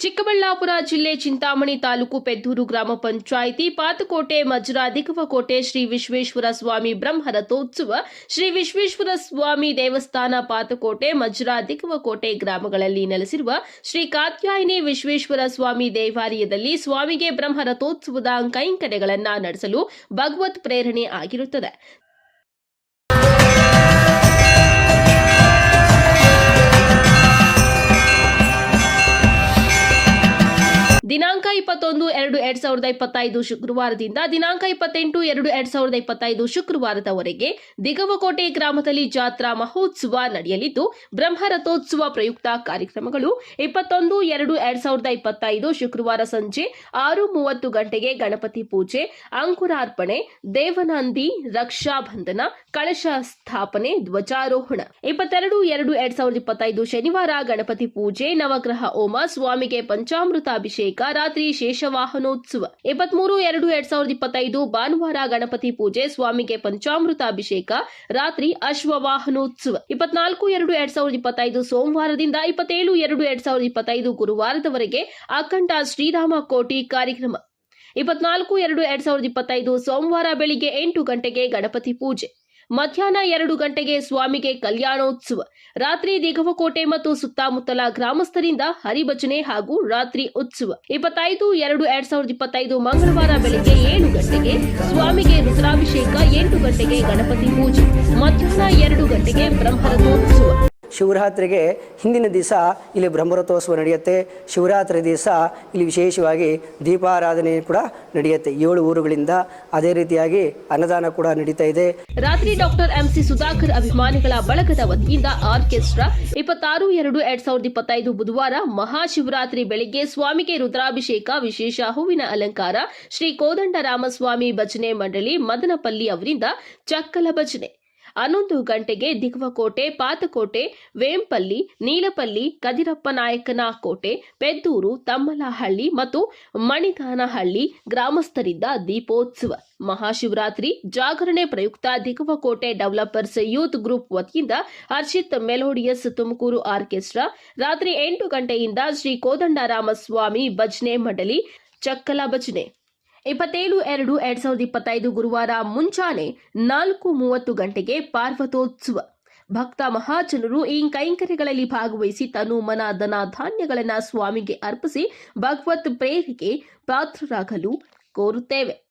ಚಿಕ್ಕಬಳ್ಳಾಪುರ ಜಿಲ್ಲೆ ಚಿಂತಾಮಣಿ ತಾಲೂಕು ಪೆದ್ದೂರು ಗ್ರಾಮ ಪಂಚಾಯಿತಿ ಪಾತಕೋಟೆ ಮಜ್ರಾ ದಿಕ್ಕವಕೋಟೆ ಶ್ರೀ ವಿಶ್ವೇಶ್ವರ ಸ್ವಾಮಿ ಬ್ರಹ್ಮರಥೋತ್ಸವ, ಶ್ರೀ ವಿಶ್ವೇಶ್ವರ ಸ್ವಾಮಿ ದೇವಸ್ಥಾನ ಪಾತಕೋಟೆ ಮಜ್ರಾ ದಿಕ್ಕವಕೋಟೆ ಗ್ರಾಮಗಳಲ್ಲಿ ನೆಲೆಸಿರುವ ಶ್ರೀ ಕಾತ್ಯಾಯಿನಿ ವಿಶ್ವೇಶ್ವರ ಸ್ವಾಮಿ ದೇವಾಲಯದಲ್ಲಿ ಸ್ವಾಮಿಗೆ ಬ್ರಹ್ಮರಥೋತ್ಸವದ ಕೈಂಕರ್ಯಗಳನ್ನು ನಡೆಸಲು ಭಗವತ್ ಪ್ರೇರಣೆ ಆಗಿರುತ್ತದೆ. ಇಪ್ಪತ್ತೊಂದು, ಎರಡು, ಎರಡ್ ಸಾವಿರದ ಇಪ್ಪತ್ತೈದು ಶುಕ್ರವಾರದಿಂದ, ದಿನಾಂಕ ಇಪ್ಪತ್ತೆಂಟು, ಎರಡು, ಎರಡ್ ಸಾವಿರದ ಇಪ್ಪತ್ತೈದು ಶುಕ್ರವಾರದವರೆಗೆ ದಿಗವಕೋಟೆ ಗ್ರಾಮದಲ್ಲಿ ಜಾತ್ರಾ ಮಹೋತ್ಸವ ನಡೆಯಲಿದ್ದು ಬ್ರಹ್ಮರಥೋತ್ಸವ ಪ್ರಯುಕ್ತ ಕಾರ್ಯಕ್ರಮಗಳು ಇಪ್ಪತ್ತೊಂದು, ಎರಡು, ಎರಡ್ ಸಾವಿರದ ಇಪ್ಪತ್ತೈದು ಶುಕ್ರವಾರ ಸಂಜೆ ಆರು ಮೂವತ್ತು ಗಂಟೆಗೆ ಗಣಪತಿ ಪೂಜೆ, ಅಂಕುರಾರ್ಪಣೆ, ದೇವನಂದಿ, ರಕ್ಷಾಬಂಧನ, ಕಳಶ ಸ್ಥಾಪನೆ, ಧ್ವಜಾರೋಹಣ. ಇಪ್ಪತ್ತೆರಡು, ಎರಡು, ಎರಡ್ ಸಾವಿರದ ಇಪ್ಪತ್ತೈದು ಶನಿವಾರ ಗಣಪತಿ ಪೂಜೆ, ನವಗ್ರಹ ಹೋಮ, ಸ್ವಾಮಿಗೆ ಪಂಚಾಮೃತ ಅಭಿಷೇಕ ರಾತ್ರಿ ಶೇಷವಾಹನೋತ್ಸವ ಇಪ್ಪತ್ಮೂರು, ಎರಡು, ಎರಡ್ ಸಾವಿರದ ಇಪ್ಪತ್ತೈದು ಭಾನುವಾರ ಗಣಪತಿ ಪೂಜೆ, ಸ್ವಾಮಿಗೆ ಪಂಚಾಮೃತ ಅಭಿಷೇಕ, ರಾತ್ರಿ ಅಶ್ವವಾಹನೋತ್ಸವ ಇಪ್ಪತ್ನಾಲ್ಕು, ಎರಡು, ಎರಡ್ ಸಾವಿರದ ಇಪ್ಪತ್ತೈದು ಸೋಮವಾರದಿಂದ ಇಪ್ಪತ್ತೇಳು, ಎರಡು, ಎರಡ್ ಸಾವಿರದ ಇಪ್ಪತ್ತೈದು ಗುರುವಾರದವರೆಗೆ ಅಖಂಡ ಶ್ರೀರಾಮ ಕೋಟಿ ಕಾರ್ಯಕ್ರಮ. ಇಪ್ಪತ್ನಾಲ್ಕು, ಎರಡು, ಎರಡ್ ಸಾವಿರದ ಇಪ್ಪತ್ತೈದು ಸೋಮವಾರ ಬೆಳಿಗ್ಗೆ ಎಂಟು ಗಂಟೆಗೆ ಗಣಪತಿ ಪೂಜೆ. ಮಧ್ಯಾಹ್ನ ಎರಡು ಗಂಟೆಗೆ ಸ್ವಾಮಿಗೆ ಕಲ್ಯಾಣೋತ್ಸವ. ರಾತ್ರಿ ದಿಗವಕೋಟೆ ಮತ್ತು ಸುತ್ತಮುತ್ತಲ ಗ್ರಾಮಸ್ಥರಿಂದ ಹರಿಭಜನೆ ಹಾಗೂ ರಾತ್ರಿ ಉತ್ಸವ. ಇಪ್ಪತ್ತೈದು, ಎರಡು, ಎರಡ್ ಸಾವಿರದ ಇಪ್ಪತ್ತೈದು ಮಂಗಳವಾರ ಬೆಳಿಗ್ಗೆ ಏಳು ಗಂಟೆಗೆ ಸ್ವಾಮಿಗೆ ರುದ್ರಾಭಿಷೇಕ, ಎಂಟು ಗಂಟೆಗೆ ಗಣಪತಿ ಪೂಜೆ. ಮಧ್ಯಾಹ್ನ ಎರಡು ಗಂಟೆಗೆ ಬ್ರಹ್ಮರಥೋತ್ಸವ. ಶಿವರಾತ್ರಿಗೆ ಹಿಂದಿನ ದಿವಸ ಇಲ್ಲಿ ಬ್ರಹ್ಮರಥೋತ್ಸವ ನಡೆಯುತ್ತೆ. ಶಿವರಾತ್ರಿ ದಿವಸ ಇಲ್ಲಿ ವಿಶೇಷವಾಗಿ ದೀಪಾರಾಧನೆ ಕೂಡ ನಡೆಯುತ್ತೆ. ಏಳು ಊರುಗಳಿಂದ ಅದೇ ರೀತಿಯಾಗಿ ಅನ್ನದಾನ ಕೂಡ ನಡೀತಾ ಇದೆ. ರಾತ್ರಿ ಡಾಕ್ಟರ್ ಎಂ ಸಿ ಸುಧಾಕರ್ ಅಭಿಮಾನಿಗಳ ಬಳಗದ ವತಿಯಿಂದ ಆರ್ಕೆಸ್ಟ್ರಾ ಇಪ್ಪತ್ತಾರು, ಎರಡು, ಎರಡ್ ಸಾವಿರದ ಇಪ್ಪತ್ತೈದು ಬುಧವಾರ ಮಹಾಶಿವರಾತ್ರಿ ಬೆಳಿಗ್ಗೆ ಸ್ವಾಮಿಗೆ ರುದ್ರಾಭಿಷೇಕ, ವಿಶೇಷ ಹೂವಿನ ಅಲಂಕಾರ, ಶ್ರೀ ಕೋದಂಡರಾಮಸ್ವಾಮಿ ಭಜನೆ ಮಂಡಳಿ ಮದನಪಲ್ಲಿ ಅವರಿಂದ ಚಕ್ಕಲ ಭಜನೆ. ಹನ್ನೊಂದು ಗಂಟೆಗೆ ದಿಗ್ವಕೋಟೆ ಪಾತಕೋಟೆ ವೇಂಪಲ್ಲಿ, ನೀಲಪಲ್ಲಿ, ಕದಿರಪ್ಪ ನಾಯಕನ ಕೋಟೆ, ಪೆದ್ದೂರು, ತಮ್ಮಲಹಳ್ಳಿ ಮತ್ತು ಮಣಿಗಾನಹಳ್ಳಿ ಗ್ರಾಮಸ್ಥರಿಂದ ದೀಪೋತ್ಸವ. ಮಹಾಶಿವರಾತ್ರಿ ಜಾಗರಣೆ ಪ್ರಯುಕ್ತ ದಿಗ್ವಕೋಟೆ ಡೆವಲಪರ್ಸ್ ಯೂತ್ ಗ್ರೂಪ್ ವತಿಯಿಂದ ಹರ್ಷಿತ್ ಮೆಲೋಡಿಯಸ್ ತುಮಕೂರು ಆರ್ಕೆಸ್ಟ್ರಾ, ರಾತ್ರಿ ಎಂಟು ಗಂಟೆಯಿಂದ ಶ್ರೀ ಕೋದಂಡರಾಮಸ್ವಾಮಿ ಭಜನೆ ಮಂಡಳಿ, ಚಕ್ಕಲ ಭಜನೆ. ಇಪ್ಪತ್ತೇಳು, ಎರಡು, ಎರಡ್ ಸಾವಿರದ ಇಪ್ಪತ್ತೈದು ಗುರುವಾರ ಮುಂಚಾನೆ ನಾಲ್ಕು ಮೂವತ್ತು ಗಂಟೆಗೆ ಪಾರ್ವತೋತ್ಸವ. ಭಕ್ತ ಮಹಾಜನರು ಈ ಕೈಂಕರ್ಯಗಳಲ್ಲಿ ಭಾಗವಹಿಸಿ ತನು ಮನ ಧನ ಧಾನ್ಯಗಳನ್ನು ಸ್ವಾಮಿಗೆ ಅರ್ಪಿಸಿ ಭಗವತ್ ಪ್ರೇರಿಗೆ ಪಾತ್ರರಾಗಲು ಕೋರುತ್ತೇವೆ.